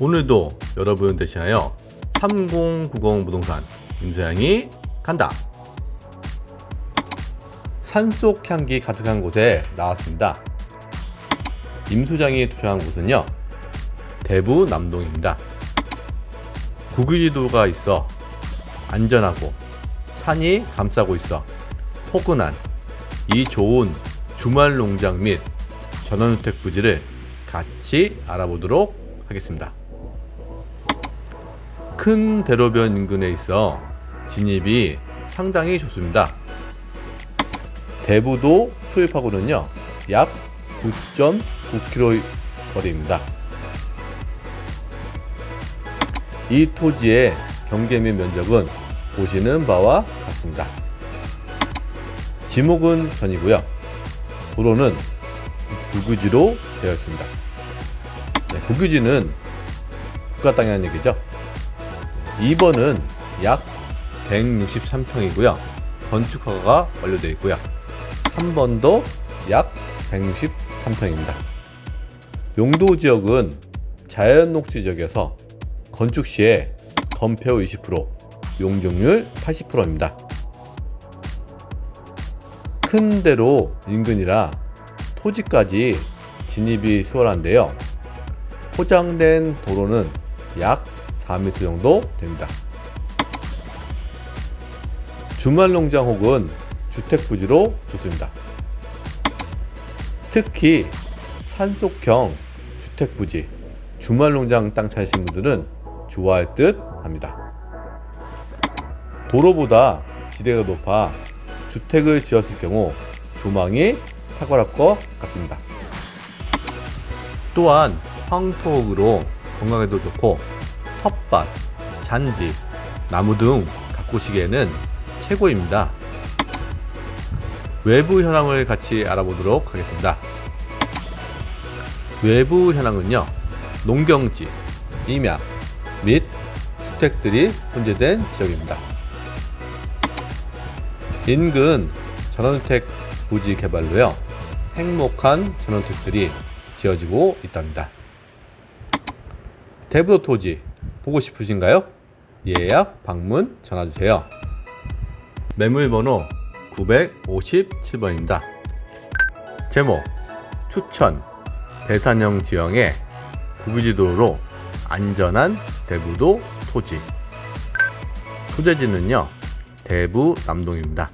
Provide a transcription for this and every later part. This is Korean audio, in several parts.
오늘도 여러분 대신하여 3090 부동산 임소양이 간다. 산속 향기 가득한 곳에 나왔습니다. 임소장이 도착한 곳은요. 대부 남동입니다. 국유지도가 있어 안전하고 산이 감싸고 있어 포근한 이 좋은 주말 농장 및 전원주택 부지를 같이 알아보도록 하겠습니다. 큰 대로변 인근에 있어 진입이 상당히 좋습니다. 대부도 수입하고는요 약 9.9km 거리입니다. 이 토지의 경계 및 면적은 보시는 바와 같습니다. 지목은 전이고요. 도로는 국유지로 되어 있습니다. 네, 국유지는 국가 땅이라는 얘기죠. 2번은 약 163평이고요. 건축허가가 완료되어 있고요. 3번도 약 163평입니다. 용도 지역은 자연 녹지 지역에서 건축 시에 건폐호 20%, 용적률 80%입니다. 큰 대로 인근이라 토지까지 진입이 수월한데요. 포장된 도로는 약 4m 정도 됩니다. 주말 농장 혹은 주택 부지로 좋습니다. 특히 산속형 주택 부지, 주말 농장 땅 찾으신 분들은 좋아할 듯 합니다. 도로보다 지대가 높아 주택을 지었을 경우 조망이 탁월할 것 같습니다. 또한 황토흙으로 건강에도 좋고 텃밭, 잔디, 나무 등 가꾸시기에는 최고입니다. 외부 현황을 같이 알아보도록 하겠습니다. 외부 현황은요, 농경지, 임야 및 주택들이 분재된 지역입니다. 인근 전원주택 부지 개발로요, 행복한 전원주택들이 지어지고 있답니다. 대부도 토지 보고 싶으신가요? 예약 방문 전화 주세요. 매물 번호 957번입니다. 제목 추천 배산형 지형의 구비지도로 안전한 대부도 토지 소재지는요 대부 남동입니다.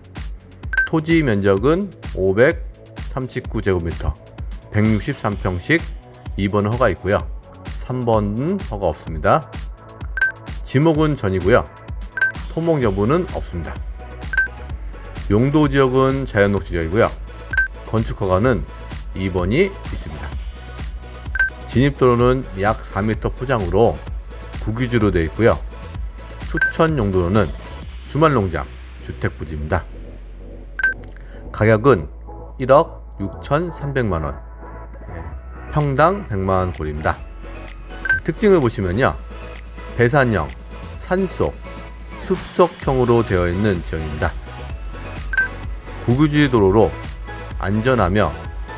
토지 면적은 539제곱미터 163평씩 2번 허가 있고요. 3번은 허가 없습니다. 지목은 전이고요. 토목 여부는 없습니다. 용도 지역은 자연 녹지 지역이고요. 건축 허가는 2번이 있습니다. 진입도로는 약 4m 포장으로 국유지로 되어 있고요. 추천 용도로는 주말 농장, 주택 부지입니다. 가격은 1억 6,300만 원. 예, 평당 100만 원 꼴입니다. 특징을 보시면요. 배산형, 산속, 숲속형으로 되어 있는 지형입니다. 국유지 도로로 안전하며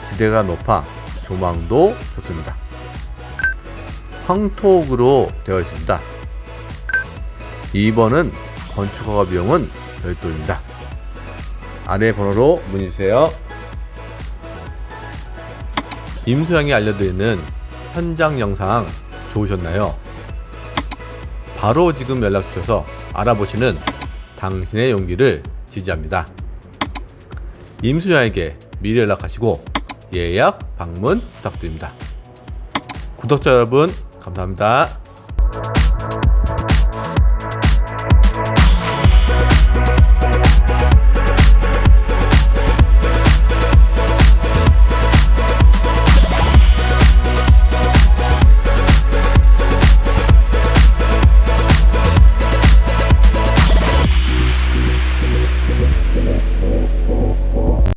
지대가 높아 조망도 좋습니다. 황토옥으로 되어 있습니다. 2번은 건축허가 비용은 별도입니다. 아래 번호로 문의 주세요. 임수양이 알려드리는 현장 영상 좋으셨나요? 바로 지금 연락 주셔서 알아보시는 당신의 용기를 지지합니다. 임수양에게 미리 연락하시고 예약 방문 부탁드립니다. 구독자 여러분 감사합니다.